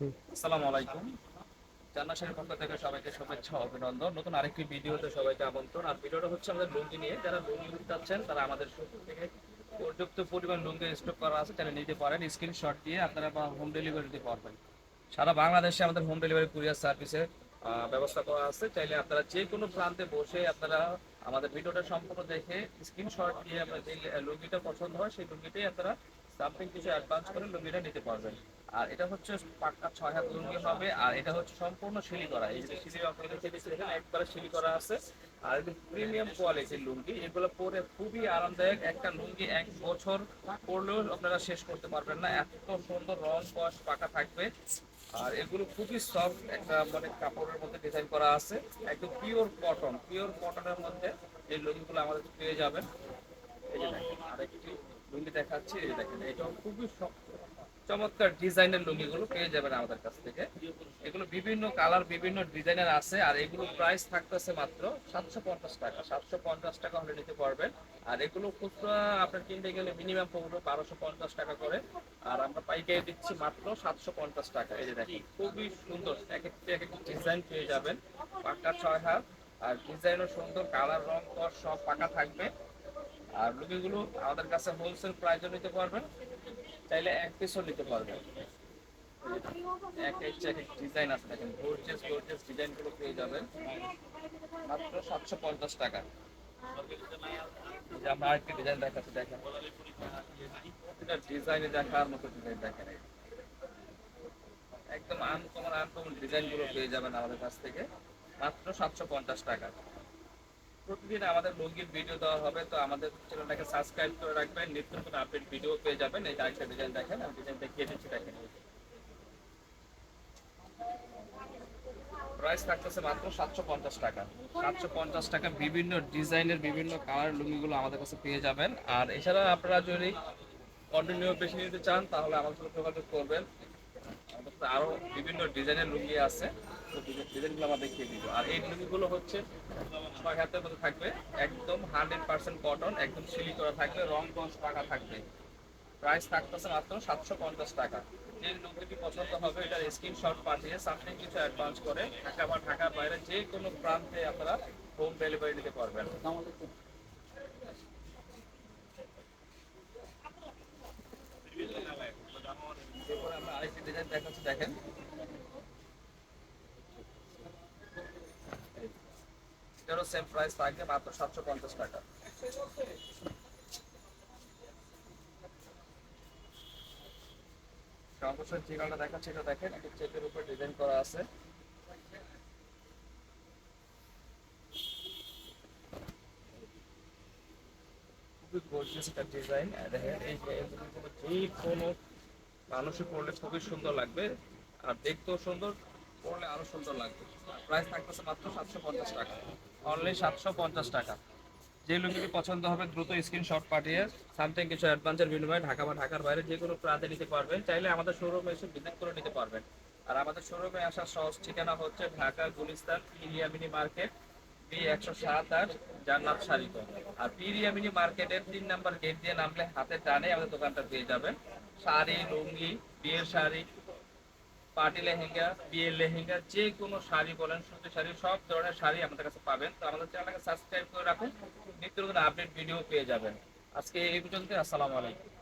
আসসালামু আলাইকুম। পক্ষ থেকে সবাইকে শুভেচ্ছা অভিনন্দন। নতুন আরেকটি ভিডিওতে সবাইকে আমন্ত্রণ। আর ভিডিওটা হচ্ছে আমাদের লুঙ্গি নিয়ে। যারা লুঙ্গি চাচ্ছেন, তারা আমাদের থেকে পর্যাপ্ত পরিমাণ লুঙ্গি স্টক করা আছে, তারা নিতে পারেন। স্ক্রিনশট দিয়ে আপনারা হোম ডেলিভারি দিতে পারবেন। সারা বাংলাদেশে আমাদের হোম ডেলিভারি কুরিয়ার সার্ভিসের ব্যবস্থা করা আছে। চাইলে আপনারা যে কোনো প্রান্তে বসে আপনারা আমাদের ভিডিওটা সম্পূর্ণ দেখে স্ক্রিনশট দিয়ে আপনার যে লুঙ্গিটা পছন্দ হয়, সেই লুঙ্গিটাই আপনারা সামথিং কিছু অ্যাডভান্স করে লুঙ্গিটা নিতে পারবেন। আর এটা হচ্ছে পাক্কা ছয় হাত লুঙ্গি হবে, আর এটা হচ্ছে সম্পূর্ণ শিলি করা। এই যে শিলি আপনাদের থেকে দেখেন একবারে শিলি করা আছে। আর এটা প্রিমিয়াম কোয়ালিটির লুঙ্গি, এগুলো পরে খুবই আরামদায়ক। একটা লুঙ্গি এক বছর পরলেও আপনারা শেষ করতে পারবেন না। এত সুন্দর রং কস পাকা থাকবে। আর এগুলো খুবই সফট একটা মানে কাপড়ের মধ্যে ডিজাইন করা আছে। একদম পিওর কটন পিওর কটনের মধ্যে এই লুঙ্গিগুলো আমাদের পেয়ে যাবেন। এই যে আরেকটি লুঙ্গি দেখাচ্ছি, এই দেখেন, এটাও খুবই শক্ত চমৎকার ডিজাইনের লুঙ্গিগুলো পেয়ে যাবেন আমাদের কাছ থেকে। এগুলো বিভিন্ন কালার, বিভিন্ন ডিজাইনের আছে, আর এগুলো প্রাইস থাকতেছে মাত্র সাতশো পঞ্চাশ টাকা। সাতশো পঞ্চাশ টাকা হলে নিতে পারবেন। আর এগুলো খুচরা আপনার কিনতে গেলে মিনিমাম পড়বে বারোশো পঞ্চাশ টাকা করে। আর আমরা পাইকারি দিচ্ছি মাত্র সাতশো পঞ্চাশ টাকা। এই যে দেখেন, খুবই সুন্দর এক একটি এক একটি ডিজাইন পেয়ে যাবেন। পাক্কা ছয় হাত, আর ডিজাইনও সুন্দর, কালার, রং কর সব পাকা থাকবে। আর লুঙ্গিগুলো আমাদের কাছে হোলসেল প্রাইসও নিতে পারবেন। চাইলে এক পিসও নিতে পারবেন এক এক এক ডিজাইন আছে দেখেন গর্জিয়াস গর্জিয়াস ডিজাইনগুলো পেয়ে যাবেন। মাত্র সাতশো পঞ্চাশ টাকা। আমরা আরেকটি ডিজাইন দেখাচ্ছি, দেখেন। প্রতিটা ডিজাইনে দেখার মতো ডিজাইন দেখেন। একদম আনকমন আনকমন ডিজাইনগুলো পেয়ে যাবেন আমাদের কাছ থেকে। মাত্র সাতশো পঞ্চাশ টাকা। প্রতিদিন আমাদের লুঙ্গির ভিডিও দেওয়া হবে, তো আমাদের চ্যানেলটাকে সাবস্ক্রাইব করে রাখবেন। নিত্য নতুন আপডেট ভিডিও পেয়ে যাবেন। এই যে ডিজাইন দেখেন, আমি ডিজাইন দেখিয়ে দিচ্ছি, দেখেন। প্রাইস থাকতেছে মাত্র সাতশো পঞ্চাশ টাকা। সাতশো পঞ্চাশ টাকা বিভিন্ন ডিজাইনের বিভিন্ন কালার লুঙ্গিগুলো আমাদের কাছে পেয়ে যাবেন। আর এছাড়া আপনারা যদি কন্টিনিউ বেশি নিতে চান, তাহলে আমাদের সাথে যোগাযোগ করবেন। আরও বিভিন্ন ডিজাইনের লুঙ্গি আছে। আর এই থাকবে। একদম সিলি করা থাকবে থাকবে। প্রাইস মাত্র সাতশো পঞ্চাশ টাকা। যে পছন্দ হবে পাঠিয়ে কিছু অ্যাডভান্স করে ঢাকার বাইরে যে কোনো প্রান্তে আপনারা হোম ডেলিভারি নিতে পারবেন। আরেকটি ডিজাইন দেখাচ্ছি, দেখেন। সেম প্রাইস থাকবে মাত্র সাতশো পঞ্চাশ টাকা। অবশ্যই দেখাচ্ছে, এটা দেখেন, একটা চেকের উপর ডিজাইন করা আছে। খুবই গর্জিয়াস একটা ডিজাইন দেখেন এই যে কোনো মানুষে পড়লে খুবই সুন্দর লাগবে। আর দেখতেও সুন্দর, পড়লে আরও সুন্দর লাগবে। প্রাইস থাকতেছে মাত্র সাতশো পঞ্চাশ টাকা। অনলি সাতশো পঞ্চাশ টাকা। যে লুঙ্গিটি পছন্দ হবে দ্রুত স্ক্রিনশট পাঠিয়ে সামথিং কিছু অ্যাডভান্সের বিনিময়ে ঢাকা বা ঢাকার বাইরে যে কোনো প্রান্তে নিতে পারবেন। চাইলে আমাদের শোরুমে এসে ভিজিট করে নিতে পারবেন। আর আমাদের শোরুমে আসার সহজ ঠিকানা হচ্ছে ঢাকা, গুলিস্তান ইলিয়ামিনি মার্কেট বি একশো সাত আট, জান্নাত শাড়িত আর পিরিয়ামিনি মার্কেটের তিন নাম্বার গেট দিয়ে নামলে হাতে টানে আমাদের দোকানটা পেয়ে যাবেন। শাড়ি, লুঙ্গি, বিয়ের শাড়ি, পার্টি লেহেঙ্গা, বিয়ের লেহেঙ্গা, যে কোনো শাড়ি বলেন, সুতি শাড়ি, সব ধরনের শাড়ি আমাদের কাছে পাবেন। তো আমাদের চ্যানেলটাকে সাবস্ক্রাইব করে রাখুন। নিত্য নতুন আপডেট ভিডিও পেয়ে যাবেন। আজকে এই পর্যন্ত আসসালামু আলাইকুম।